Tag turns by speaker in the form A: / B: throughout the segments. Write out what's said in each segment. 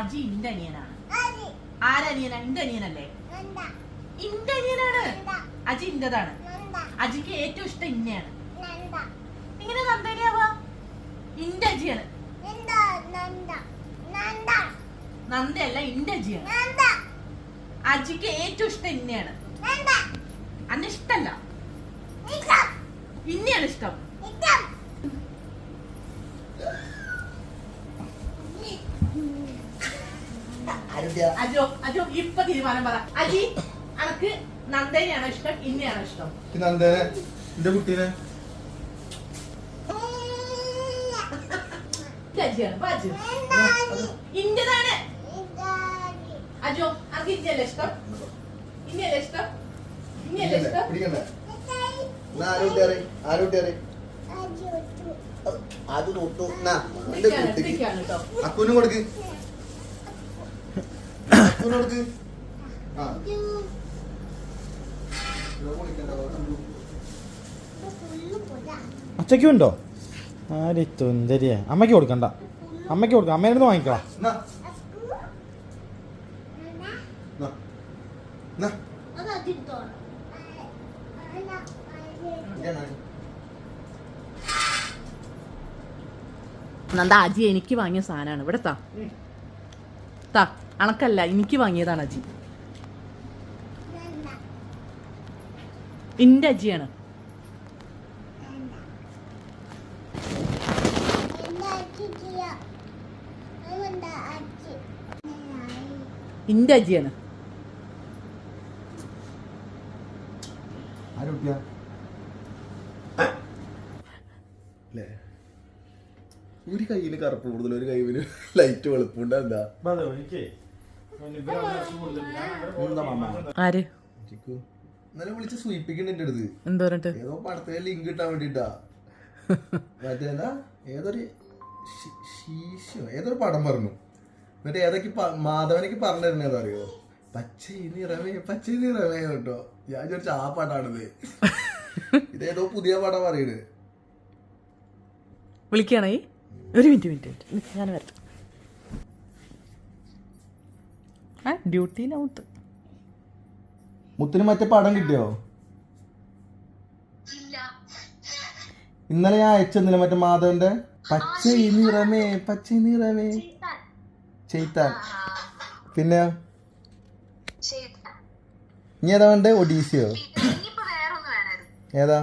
A: അജി ഇന്റെ അനിയനാണ് ആരനിയനാ ഇന്റെ അനിയനല്ലേ? ഇന്റെ അനിയനാണ്. അജി ഇന്റതാണ് അജിക്ക് ഏറ്റവും ഇഷ്ടം ഇന്നയാണ്. ഇങ്ങനെ നന്ദനിയാവാ? ഇന്റെ അജിയാണ്. നന്ദയല്ല ഇന്റെ അജിയാണ്. അജിക്ക് ഏറ്റവും ഇഷ്ടം ഇന്നയാണ്. അന്ന് ഇഷ്ടല്ല. ഇന്നയാണ് ഇഷ്ടം. അജോ അജോ ഇപ്പൊ തീരുമാനം പറ. അജി അനക്ക് നന്ദനെയാണോ ഇഷ്ടം ഇന്നയാണോ ഇഷ്ടം?
B: എന്റെ കുട്ടീനെ.
A: ഇന്റതാണ് അജോ അനക്ക് ഇന്നയല്ലേ ഇഷ്ടം? ഇന്നയല്ലേ ഇഷ്ടം?
B: അത് തൊട്ടു. അക്കുനും കൊടുക്ക്. അക്കുനും കൊടുക്ക് ആ
C: ഉണ്ടോ? ആര് തുന്തരിയ. അമ്മയ്ക്ക് കൊടുക്കണ്ട. അമ്മയ്ക്ക് കൊടുക്ക. അമ്മേന്റെ നിന്ന് വാങ്ങിക്കോ
B: എന്നാ, എന്നാ, എന്നാ. ഇതാണ്.
A: നന്ദ അജി എനിക്ക് വാങ്ങിയ സാധനമാണ്. ഇവിടെ താ. താ. അണക്കല്ല എനിക്ക് വാങ്ങിയതാണ് അജി. എന്റെ അജിയാണ്. ഇന്റെ അജിയാണ്?
B: ഒരു കയ്യിന് കറുപ്പ് കൂടുതൽ ഒരു കയ്യിന് ലൈറ്റ് വെളുപ്പുണ്ട് എന്താ
A: ആര്?
B: ചിക്കു ഇന്നലെ വിളിച്ച് സൂയിപ്പിക്കണ്ട എന്റെ അടുത്ത്.
A: എന്താ പറഞ്ഞിട്ട്?
B: ഏതോ പടത്തെ ലിങ്ക് കിട്ടാൻ വേണ്ടിട്ടാ. ഏതൊരു ഷി- ശീശോ. ഏതൊരു പടം പറഞ്ഞു. എന്നിട്ട് ഏതൊക്കെ മാധവനക്ക് പറഞ്ഞു തരുന്നേതാ അറിയോ പച്ച നിറമേ പച്ച നിറമേ കേട്ടോ. ഞാൻ ചോദിച്ച ആ പാട്ടാണിത് ഇതേതോ പുതിയ പടം പറയുന്നത്
A: വിളിക്കണേ ഒരു മിനിറ്റ് മിനിറ്റ് മിനിറ്റ്. ഞാൻ വരട്ടെ. ആ ഡ്യൂട്ടിയിലാവത്ത്
B: മുത്തിന് മറ്റേ പടം കിട്ടിയോ? ഇന്നലെ ഞാൻ അയച്ചെന്നില്ല മറ്റേ മാധവന്റെ? പച്ച നിറമേ പച്ച നിറമേ. ചെയ്ത്താൻ പിന്നെ? ഇനി ഏതാ വേണ്ടേ? ഒഡീസിയോ? ഏതാ?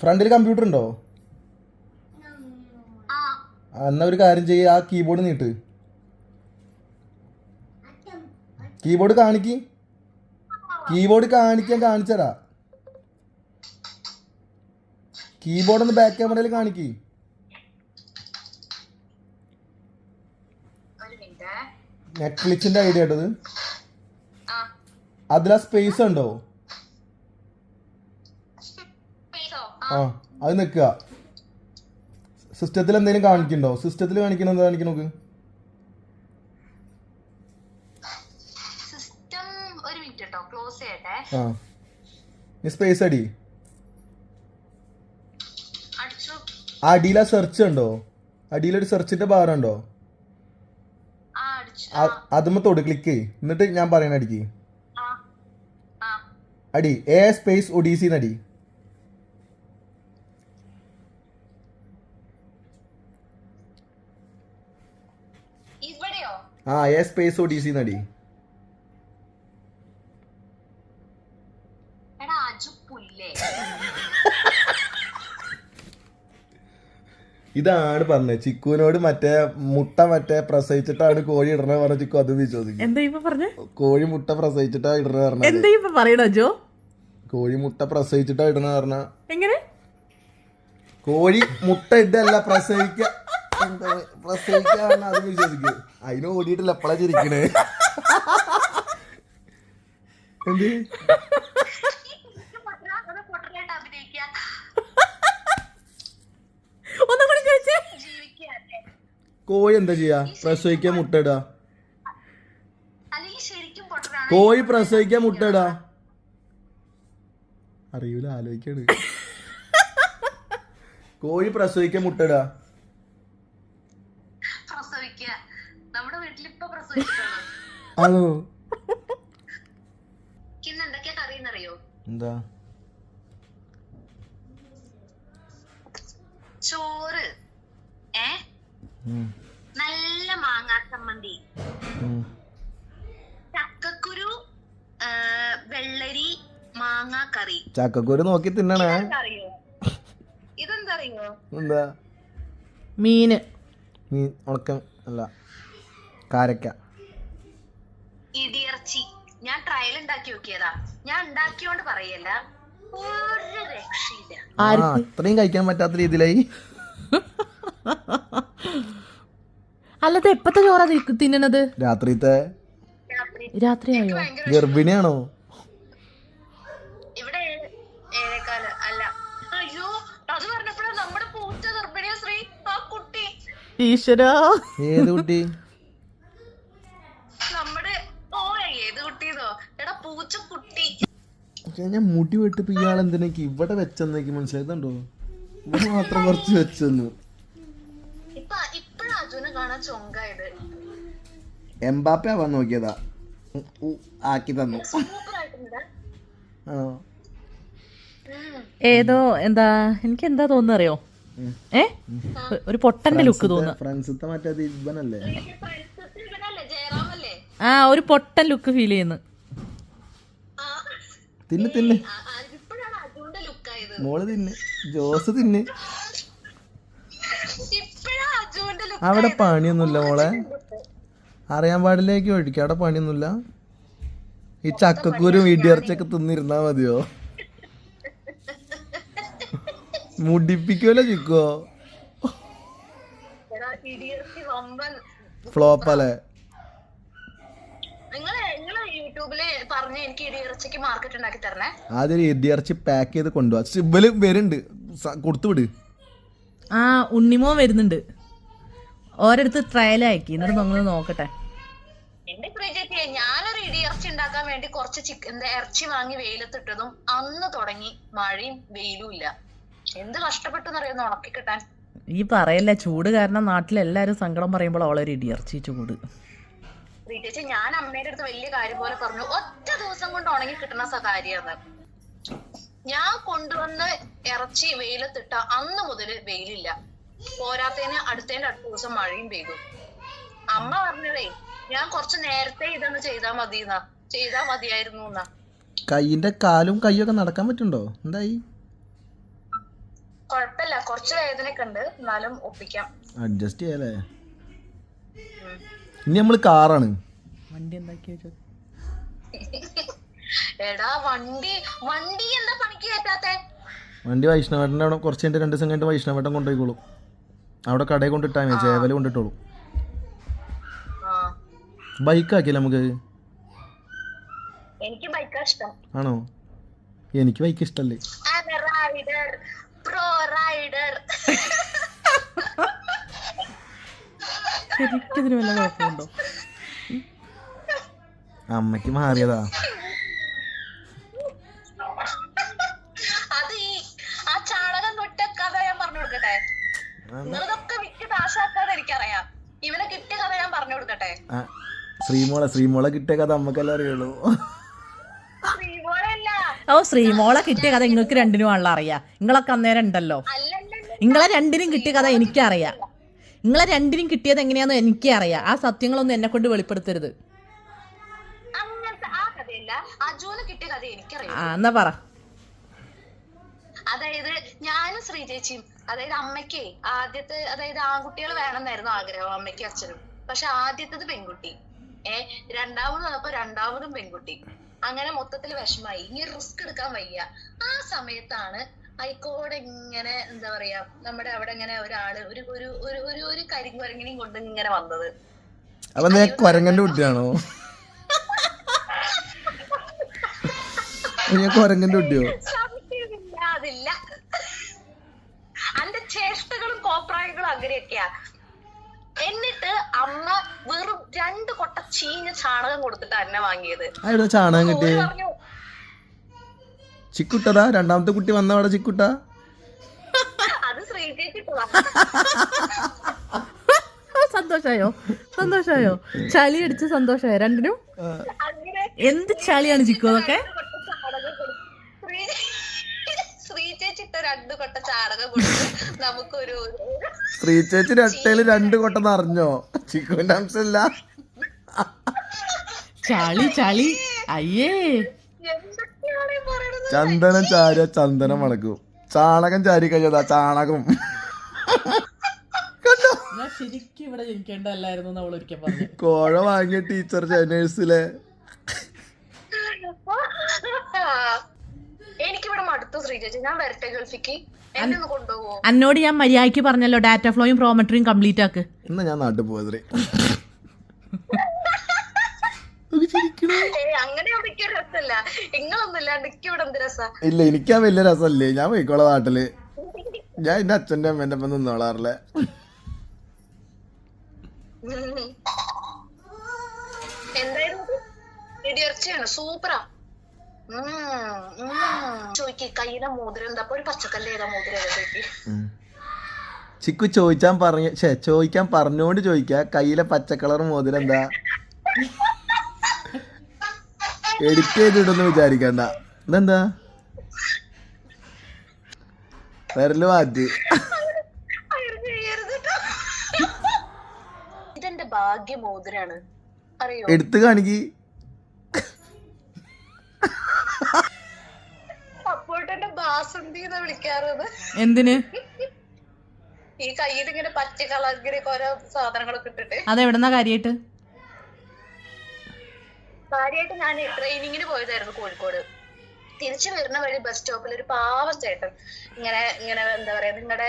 B: ഫ്രണ്ടിൽ കമ്പ്യൂട്ടർ ഉണ്ടോ എന്നാ ഒരു കാര്യം ചെയ്യ ആ കീബോർഡ് നീട്ട്. കീബോർഡ് കാണിക്ക്. കീബോർഡ് കാണിക്കാൻ കാണിച്ചതാ കീബോർഡ് ഒന്ന് ബാക്ക് ക്യാമറയിൽ കാണിക്ക്. നെറ്റ്ഫ്ലിക്സിന്റെ ഐഡിയ ആയിട്ടത്
D: ആ
B: അതിലാ സ്പേസ് ഉണ്ടോ? ആ അത് നിൽക്കുക. സിസ്റ്റത്തിൽ എന്തെങ്കിലും കാണിക്കണ്ടോ? സിസ്റ്റത്തിൽ കാണിക്കണോ എന്താ കാണിക്കണോ നോക്ക്. ആ. നീ സ്പേസ് അടി. അടിയിൽ ആ സെർച്ച് ഉണ്ടോ? അടിയിലൊരു സെർച്ചിന്റെ
D: ആ-
B: അതുമ്മ തൊട് ക്ലിക്ക് ചെയ് എന്നിട്ട് ഞാൻ പറയണ അടിക്ക്. അടി എ സ്പേസ് ഒഡീസിന്ന് അടി ആ എ സ്പേസ് ഒഡീസി
D: നടി.
B: ഇതാണ് പറഞ്ഞത്. ചിക്കുവിനോട് മറ്റേ മുട്ട മറ്റേ പ്രസവിച്ചിട്ടാണ് കോഴി ഇടണ പറഞ്ഞ ചിക്കു അത് വിശ്വസിക്കും.
A: എന്താ ഇപ്പൊ പറഞ്ഞ?
B: കോഴി മുട്ട പ്രസവിച്ചിട്ടാ ഇടണ പറഞ്ഞ
A: എന്താ ഇപ്പൊ പറയണോ ജോ
B: കോഴി മുട്ട പ്രസവിച്ചിട്ടാ ഇടണ പറഞ്ഞ.
A: എങ്ങനെ?
B: കോഴി മുട്ട ഇടല്ല പ്രസവിക്ക എന്താ പ്രസവിക്കാ അത് വിശ്വസിക്കും. അതിന് ഓടിയിട്ടില്ല എപ്പോഴാ ചിരിക്കണേ? എന്ത്?
A: ഒന്നും കൂടി ചോദിച്ചേ.
B: കോഴി എന്താ ചെയ്യാ? പ്രസവിക്കാൻ മുട്ട ഇടാ.
D: അല്ലെങ്കിൽ ശരിക്കും പൊട്ടലാണ്
B: കോഴി പ്രസവിക്കാൻ മുട്ട ഇടാ. അറിയൂല ആലോചിക്കാണ്. കോഴി പ്രസവിക്കാൻ മുട്ട അതോ എന്താ?
D: ചോറ്. ഏ? നല്ല മാങ്ങാ ചമ്മന്തി. ചക്കക്കുരു വെള്ളരി മാങ്ങാ കറി.
B: ചക്കക്കുരു നോക്കി തിന്നണേ.
D: അറിയോ ഇതെന്താ അറിയോ
B: എന്താ?
A: മീന്
B: മീൻ ഉണക്കം അല്ല. കാരക്ക.
D: ഇടിയർച്ചി ഞാൻ ട്രയൽ ഉണ്ടാക്കി നോക്കിയതാ. ഞാൻ ഉണ്ടാക്കിയോണ്ട് പറയല്ല. ഒരു രക്ഷയില്ല.
B: ആ അത്രയും കഴിക്കാൻ പറ്റാത്ത രീതിയിലായി.
A: അല്ലത് എപ്പത്തെ ചോറാ തി- തിന്നണത്?
B: രാത്രിത്തെ
D: രാത്രി.
A: രാത്രിയായോ?
B: ഗർഭിണിയാണോ?
D: ഇവിടെ ഏഴ്- അല്ല. അയ്യോ അത് പറഞ്ഞപ്പോഴാ നമ്മുടെ പൂച്ച ഗർഭിണിയ ശ്രീ. ആ കുട്ടി.
A: ഈശ്വരാ.
B: ഏത് കുട്ടി? പക്ഷെ ഞാൻ മുടി വെട്ടിപ്പോ ഇയാൾ എന്തിനേക്ക് ഇവിടെ വെച്ചെന്നേക്ക് മനസ്സിലായിട്ടുണ്ടോ ഇവിടെ മാത്രം കുറച്ച് വെച്ചെന്ന്. എംബാപ്പ ആവാൻ നോക്കിയതാ. ആക്കി തന്നു.
A: ഏതോ എന്താ എനിക്ക് എന്താ തോന്നുന്നറിയോ ഏ? ഒരു പൊട്ടന്റെ ലുക്ക് തോന്നുന്നു. ആ ഒരു പൊട്ടൻ ലുക്ക് ഫീൽ ചെയ്യുന്നു.
B: തിന്ന് തിന്ന്. മോൾ തിന്ന്. ജോസ് തിന്ന്. അവിടെ പണിയൊന്നുമില്ല മോളെ. അറിയാൻ പാടില്ലേക്ക് ഒഴിക്കും. അവിടെ പണിയൊന്നുമില്ല. ഈ ചക്കക്കൂരും ഇടിയർച്ചൊക്കെ തിന്നിരുന്നാ മതിയോ? മുടിപ്പിക്കുമല്ലോ ചിക്കോ
D: ഇടിയർച്ചി വമ്പൻ
B: ഫ്ലോപ്പ് അല്ലേ
D: നിങ്ങൾ നിങ്ങൾ യൂട്യൂബിൽ പറഞ്ഞ് എനിക്ക് ഇടിയിറച്ചിക്ക് മാർക്കറ്റ് ഉണ്ടാക്കി തരണേ.
B: ആദ്യം ഒരു ഇടിയർച്ചി പാക്ക് ചെയ്ത് കൊണ്ടുപോവാ വരുന്നുണ്ട്. കൊടുത്തുവിട്
A: ആ ഉണ്ണിമോ വരുന്നുണ്ട്. ഓരോരുത്തർ ട്രയൽ അയക്കി എന്നിട്ട് നമ്മൾ നോക്കട്ടെ.
D: എന്റെ ഞാനൊരു ഇടിയിറച്ചി ഉണ്ടാക്കാൻ വേണ്ടി കുറച്ച് ചിക്കൻ ഇറച്ചി വാങ്ങി വെയിലത്തിട്ടതും അന്ന് തുടങ്ങി മഴയും വെയിലും ഇല്ല. എന്ത് കഷ്ടപ്പെട്ടെന്നറിയുന്നു ഉണക്കി കിട്ടാൻ
A: ഈ പറയല്ലേ ചൂട് കാരണം നാട്ടിലെല്ലാരും സങ്കടം പറയുമ്പോൾ അവളൊരു ഇടിയർച്ചി ചൂട്.
D: പ്രിയചേച്ചി ഞാൻ അമ്മയുടെ അടുത്ത് വലിയ കാര്യം പോലെ പറഞ്ഞു. ഒറ്റ ദിവസം കൊണ്ട് ഉണങ്ങി കിട്ടുന്ന സകാര്യാണ് ഞാൻ കൊണ്ടുവന്ന് ഇറച്ചി വെയിലത്തിട്ട അന്ന് മുതൽ വെയിലില്ല. പോരാത്തതിന് അടുത്തതിന്റെ അടുത്ത ദിവസം മഴയും പെയ്തു. അമ്മ പറഞ്ഞതേ ഞാൻ കുറച്ച് നേരത്തെ ഇതൊന്ന് ചെയ്താ മതിന്നാ. ചെയ്താ മതിയായിരുന്നു എന്നാ.
B: കൈയിന്റെ കാലും കൈയൊക്കെ നടക്കാൻ പറ്റുണ്ടോ എന്തായി?
D: കൊഴപ്പില്ല കുറച്ച് വേദനയൊക്കെ ഉണ്ട്. എന്നാലും ഒപ്പിക്കാം.
B: അഡ്ജസ്റ്റ് ചെയ്യാലേ ഇനി നമ്മൾ കാറാണ്.
A: വണ്ടി
D: എടാ വണ്ടി വണ്ടി എന്താ പണിക്ക് കയറ്റാത്തെ
B: വണ്ടി വൈഷ്ണവേട്ടന്റെ അവിടെ കുറച്ച് കഴിഞ്ഞിട്ട് രണ്ട് ദിവസം കഴിഞ്ഞിട്ട് വൈഷ്ണവേട്ടൻ കൊണ്ടുപോയിക്കോളും. അവിടെ കടയിൽ കൊണ്ടിട്ടാ മതി ചേവൽ കൊണ്ടിട്ടോളൂ.
D: ആ.
B: ബൈക്ക് ആക്കിയല്ലേ നമുക്ക്?
D: എനിക്ക് ബൈക്കാ ഇഷ്ടം.
B: ആണോ? എനിക്ക് ബൈക്ക് ഇഷ്ടല്ലേ?
D: Rider pro rider.
A: ശരിക്കും ഇതിന് വല്ല കുഴപ്പമുണ്ടോ?
B: അമ്മയ്ക്ക് മാറിയതാ.
D: അത് ഈ ആ ചാണകം തൊട്ട കഥ ഞാൻ പറഞ്ഞു കൊടുക്കട്ടെ? നിങ്ങളിതൊക്കെ വിറ്റ് നാശാക്കാതെ എനിക്കറിയാം. ഇവനെ കിട്ടിയ കഥ ഞാൻ പറഞ്ഞു കൊടുക്കട്ടെ?
B: ശ്രീമോളെ ശ്രീമോളെ കിട്ടിയ കഥ അമ്മക്കല്ലേ അറിയുള്ളൂ.
D: ശ്രീമോളല്ല
A: ഓ ശ്രീമോളെ കിട്ടിയ കഥ നിങ്ങൾക്ക് രണ്ടിനും ആണല്ലോ അറിയാം. നിങ്ങളൊക്കെ അന്നേരം ഉണ്ടല്ലോ. നിങ്ങളെ രണ്ടിനും കിട്ടിയ കഥ എനിക്കറിയാം. നിങ്ങളെ രണ്ടിനും കിട്ടിയത് എങ്ങനെയാന്ന് എനിക്കറിയാം. ആ സത്യങ്ങളൊന്നും എന്നെ കൊണ്ട് വെളിപ്പെടുത്തരുത്.
D: ആ
A: എന്നാ പറ.
D: അതായത് ഞാനും ശ്രീചേച്ചിയും അതായത് അമ്മയ്ക്ക് ആദ്യത്തെ അതായത് ആൺകുട്ടികൾ വേണമെന്നായിരുന്നു ആഗ്രഹം അമ്മയ്ക്കും അച്ഛനും. പക്ഷെ ആദ്യത്തത് പെൺകുട്ടി. ഏ രണ്ടാമത് വന്നപ്പോ രണ്ടാമതും പെൺകുട്ടി. അങ്ങനെ മൊത്തത്തിൽ വിഷമായി ഇനി റിസ്ക് എടുക്കാൻ വയ്യ. ആ സമയത്താണ് അയിക്കോടെ ഇങ്ങനെ എന്താ പറയാ നമ്മുടെ അവിടെ ഇങ്ങനെ ഒരാൾ ഒരു ഒരു ഒരു ഒരു ഒരു കരിങ്കുരങ്ങിനെയും കൊണ്ട് ഇങ്ങനെ വന്നത്.
B: അപ്പൊ നീ കുരങ്ങന്റെ കുട്ടിയാണോ? നീ കുരങ്ങന്റെ കുട്ടിയോ?
D: അതില്ല. അന്റെ ചേഷ്ടകളും കോപ്രായങ്ങളും അങ്ങനെയൊക്കെയാ. എന്നിട്ട് അമ്മ വെറും രണ്ട് കൊട്ട ചീഞ്ഞ ചാണകം കൊടുത്തിട്ട് അന്നെ വാങ്ങിയത്.
B: ചാണകം കിട്ടിയത്
D: പറഞ്ഞു
B: ചിക്കുട്ടതാ? രണ്ടാമത്തെ കുട്ടി വന്നവടെ അവിടെ ചിക്കുട്ട
A: സന്തോഷായോ? സന്തോഷായോ? ചളി അടിച്ച് സന്തോഷായോ രണ്ടിനും? എന്ത് ചളിയാണ് ചിക്കു അതൊക്കെ?
D: ശ്രീ ചേച്ചി രട്ടയിൽ രണ്ട് കൊട്ട
B: നിറഞ്ഞോ? ചിക്കുവിന്റെ അംശമില്ല.
A: ചളി ചളി. അയ്യേ.
B: ചന്ദനം ചാരിയ ചന്ദനം മണക്കും. ചാണകം ചാരി കഴിഞ്ഞതാ ചാണകം.
A: ഞാൻ ശരിക്കും ഇവിടെ ജനിക്കേണ്ടല്ലായിരുന്നു നമ്മൾ ഒരിക്കൽ പറഞ്ഞു.
B: കോഴ വാങ്ങിയ ടീച്ചർ ജനേഴ്സിലെ
D: എനിക്കിവിടെ മടുത്തു ഞാൻ വരട്ടെ ഗൾഫിക്ക്. എന്നെ ഒന്ന് കൊണ്ടുപോവോ?
A: എന്നോട് ഞാൻ മര്യാദയ്ക്ക് പറഞ്ഞല്ലോ ഡാറ്റ ഫ്ലോയും പ്രോമെട്രിയും കംപ്ലീറ്റ് ആക്ക്.
B: ഇന്ന് ഞാൻ നാട്ടിൽ പോയതേ
D: ഏയ് അങ്ങനെ എനിക്ക് രസമല്ല നിങ്ങളൊന്നും ഇല്ലാണ്ട് എനിക്ക് ഇവിടെ എന്ത് രസാ
B: ഇല്ല എനിക്കാ വലിയ രസമല്ലേ? ഞാൻ പോയിക്കോളെ നാട്ടിൽ. ഞാൻ എന്റെ അച്ഛന്റെ അമ്മേന്റെ ഒപ്പം നിന്നോളാറില്ലേ?
D: ഉം. എന്തായിരുന്നു? ഇടിയർച്ചയാണ്. സൂപ്പറാ. ചോയ്ക്ക് കയ്യിലെ മോതിരം എന്താ? ഒരു പച്ചക്കല്ല് ഏതാ മോതിരം ഏതാ ചോയ്ക്ക്?
B: ചിക്കു ചോദിച്ചാൻ പറഞ്ഞ ചോയിക്കാൻ ചോദിക്കാൻ പറഞ്ഞോണ്ട് ചോദിക്ക. കയ്യിലെ പച്ചക്കളർ മോതിരം എന്താ? എഡിറ്റ് ചെയ്തിട്ടൊന്നും വിചാരിക്കണ്ട. ഇതെന്താ? വരൽ മാറ്റി.
D: അങ്ങനെ ചെയ്യരുത് ട്ടോ. ഇതെന്റെ ഭാഗ്യ അറിയോ?
B: എടുത്ത് കാണിക്ക്.
D: അപ്പോട്ടെന്റെ ബാസന്തി എന്നാ വിളിക്കാറത്
A: എന്തിന്?
D: ഈ കയ്യിൽ ഇങ്ങനെ പച്ച കളർ ഇങ്ങനെ ഓരോ സാധനങ്ങളൊക്കെ ഇട്ടിട്ട്.
A: അതെവിടുന്നാ കാര്യമായിട്ട്
D: കാര്യമായിട്ട് ഞാൻ ട്രെയിനിങ്ങിന് പോയതായിരുന്നു കോഴിക്കോട്. തിരിച്ചു വരുന്ന വഴി ബസ് സ്റ്റോപ്പിൽ ഒരു പാവ ചേട്ടൻ ഇങ്ങനെ ഇങ്ങനെ എന്താ പറയാ നിങ്ങളുടെ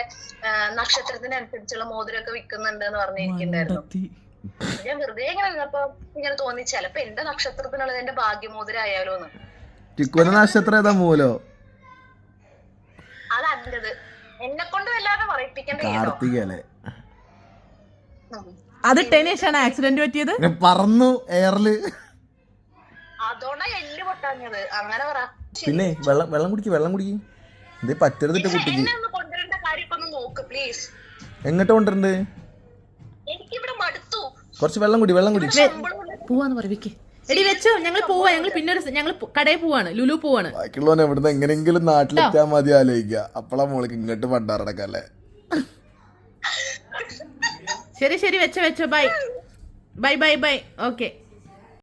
D: നക്ഷത്രത്തിനനുസരിച്ചുള്ള മോതിരമൊക്കെ വിൽക്കുന്നുണ്ട് എന്ന് പറഞ്ഞിരിക്കുന്നുണ്ടായിരുന്നു ഞാൻ വെറുതെ ഇങ്ങനെ നിന്നപ്പോ ഇങ്ങനെ തോന്നി ചിലപ്പോ എന്റെ നക്ഷത്രത്തിനുള്ളത് എന്റെ ഭാഗ്യമോതിരായാലോ എന്ന്
B: അതല്ലത് നക്ഷത്രം ഏതാ മൂലോ?
D: അത് എന്നെ കൊണ്ട് വല്ലാതെ പറയിപ്പിക്കണ്ട.
A: അത് ടെനീഷാണ് ആക്സിഡന്റ് പറ്റിയത്?
B: ഞാൻ പറന്നു എയറിൽ
D: അതോണ്ടാ എല്ല് പൊട്ടാഞ്ഞത്. അങ്ങനെ പറ.
B: പിന്നെ വെള്ളം വെള്ളം കുടിക്ക് വെള്ളം കുടിക്ക്. പറ്റരുത് പറ്റരുതിട്ട് കുട്ടിക്ക്.
D: എന്നെ ഒന്ന് കൊണ്ടുവരേണ്ട കാര്യമൊക്കെ ഒന്ന് നോക്ക് പ്ലീസ്
B: എങ്ങോട്ട് കൊണ്ടുവരണ്ട്?
D: എനിക്കിവിടെ മടുത്തു.
B: കുറച്ച് വെള്ളം കുടി വെള്ളം കുടി.
A: പോവാന്ന് പറവിക്ക് എടി വെച്ചോ ഞങ്ങൾ പോവാ. ഞങ്ങൾ പിന്നെ ഒരു ഞങ്ങൾ കടയിൽ പോവാണ് ലുലു പോവാണ്.
B: ബാക്കിയുള്ളവനെ ഇവിടുന്ന് എങ്ങനെങ്കിലും നാട്ടിലെത്താൻ മതി ആലോചിക്കുക അപ്പളാ മോളിക്ക് ഇങ്ങോട്ട് പണ്ടാറടക്കല്ലേ
A: ശരി ശരി വെച്ചോ വെച്ചോ. Bye. Bye bye bye. Okay.